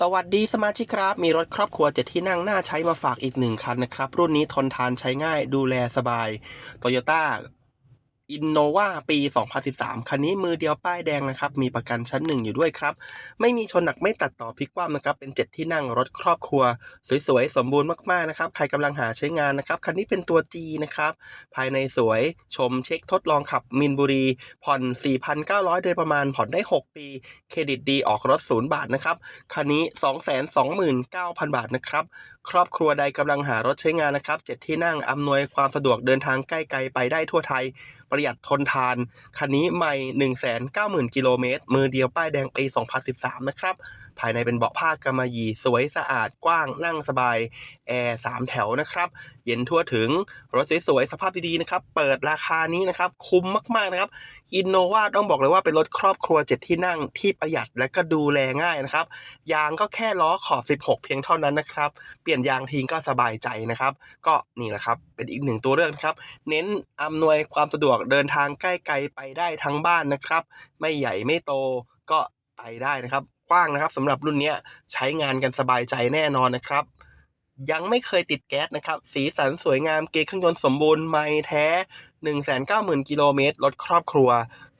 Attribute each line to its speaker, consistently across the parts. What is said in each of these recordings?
Speaker 1: สวัสดีสมาชิกครับ มีรถครอบครัวเจ็ดที่นั่งน่าใช้มาฝากอีกหนึ่งคันนะครับ รุ่นนี้ทนทานใช้ง่ายดูแลสบาย Toyota Innova ปี 2013 คันนี้มือเดียวป้ายแดงนะครับ มีประกันชั้นหนึ่งอยู่ด้วยครับ ไม่มีชนหนักไม่ตัดต่อพลิกคว่ำนะครับ เป็นเจ็ดที่นั่งรถครอบครัว สวยๆ สมบูรณ์มากๆนะครับ ใครกำลังหาใช้งานนะครับ คันนี้เป็นตัว G นะครับ ภายในสวยชมเช็คทดลองขับมินบุรี ผ่อน 4,900 โดยประมาณผ่อนได้ 6 ปี เครดิตดีออกรถศูนย์บาทนะครับ คันนี้ 229,000 บาทนะครับ ครอบครัวใดกำลังหารถใช้งานนะครับเจ็ดที่นั่งอำนวยความสะดวกเดินทางใกล้ไกลไปได้ทั่วไทยประหยัดทนทาน คันนี้ใหม่ 190,000 กิโลเมตร มือเดียวป้ายแดงปี 2013 นะครับ ภายในเป็นเบาะผ้ากำมะหยี่สวยสะอาดกว้างนั่งสบาย แอร์สามแถวนะครับ เย็นทั่วถึง รถสวยๆ สภาพดีๆ นะครับ เปิดราคานี้นะครับ คุ้มมากๆ นะครับอินโนวาต้องบอกเลยว่าเป็นรถครอบครัวเจ็ดที่นั่งที่ประหยัดและก็ดูแลง่ายนะครับ ยางก็แค่ล้อขอบ 16 เพียงเท่านั้นนะครับ เปลี่ยนยางทิ้งก็สบายใจนะครับ ก็นี่แหละครับ เป็นอีกหนึ่งตัวเลือกนะครับ เน้นอำนวยความสะดวกเดินทางใกล้ไกลไปได้ทั้งบ้านนะครับ ไม่ใหญ่ไม่โตก็ไปได้นะครับกว้างนะครับสำหรับรุ่นนี้ใช้งานกันสบายใจแน่นอนนะครับ ยังไม่เคยติดแก๊สนะครับ สีสันสวยงามเกียร์เครื่องยนต์สมบูรณ์ไม่แท้ 190,000 กิโลเมตรรถครอบครัว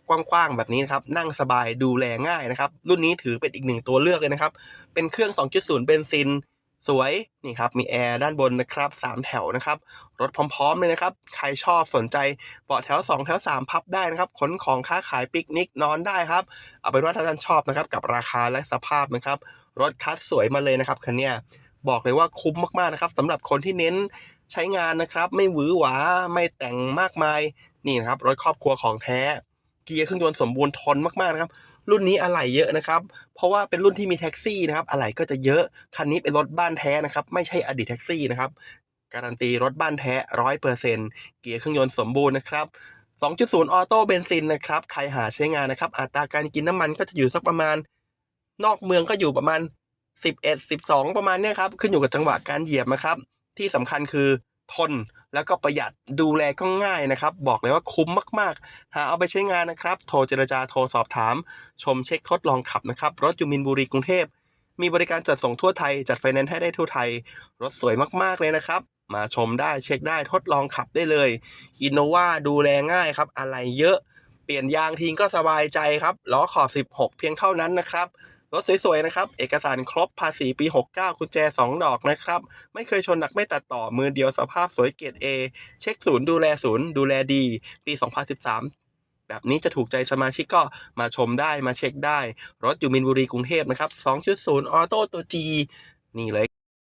Speaker 1: กว้างๆแบบนี้นะครับ นั่งสบายดูแลง่ายนะครับ รุ่นนี้ถือเป็นอีกหนึ่งตัวเลือกเลยนะครับ เป็นเครื่อง 2.0 เบนซิน สวยนี่ครับมีแอร์ด้านบนนะครับ3แถวนะครับรถพร้อมๆเลยนะครับ ใครชอบสนใจเบาะแถว 2 แถว 3 พับได้นะครับขนของค้าขายปิกนิกนอนได้ครับ เอาเป็นว่าถ้าท่านชอบนะครับกับราคาและสภาพนะครับรถคัสสวยมาเลยนะครับคันเนี้ยบอกเลยว่าคุ้มมากๆนะครับสำหรับคนที่เน้นใช้งานนะครับ ไม่หวือหวาไม่แต่งมากมายนี่นะครับรถครอบครัวของแท้ เกียร์เครื่องยนต์สมบูรณ์ทนมากๆนะครับ รุ่นนี้อะไหล่เยอะนะครับ เพราะว่าเป็นรุ่นที่มีแท็กซี่นะครับอะไหล่ก็จะเยอะ คันนี้เป็นรถบ้านแท้นะครับ ไม่ใช่อดีตแท็กซี่นะครับ การันตีรถบ้านแท้ร้อยเปอร์เซ็นต์เกียร์เครื่องยนต์สมบูรณ์นะครับ2.0 ออโต้เบนซินนะครับ ใครหาใช้งานนะครับ อัตราการกินน้ำมันก็จะอยู่สักประมาณ นอกเมืองก็อยู่ประมาณ 11 12 ประมาณเนี้ยครับ ขึ้นอยู่กับจังหวะการเหยียบนะครับ ที่สำคัญคือ ทน แล้วก็ประหยัดดูแลก็ง่ายนะครับ บอกเลยว่าคุ้มมากๆ หาเอาไปใช้งานนะครับ โทรเจรจาโทรสอบถาม ชมเช็คทดลองขับนะครับ รถยูมินบุรีกรุงเทพ มีบริการจัดส่งทั่วไทย จัดไฟแนนซ์ให้ได้ทั่วไทย รถสวยมากๆเลยนะครับ มาชมได้เช็คได้ทดลองขับได้เลยอินโนวาดูแลง่ายครับอะไรเยอะเปลี่ยนยางทิ้งก็สบายใจครับล้อขอบ 16 เพียงเท่านั้นนะครับ รถสวยๆนะครับ เอกสารครบภาษีปี 69 กุญแจ 2 ดอกนะครับ ไม่เคยชนหนักไม่ตัดต่อมือเดียวสภาพสวยเกรด A เช็คศูนย์ดูแลศูนย์ดูแลดี ปี 2013แบบนี้จะถูกใจสมาชิกก็มาชมได้มาเช็คได้ รถอยู่มินบุรีกรุงเทพนะครับ 2.0 ออโต้ตัว G นี่เลย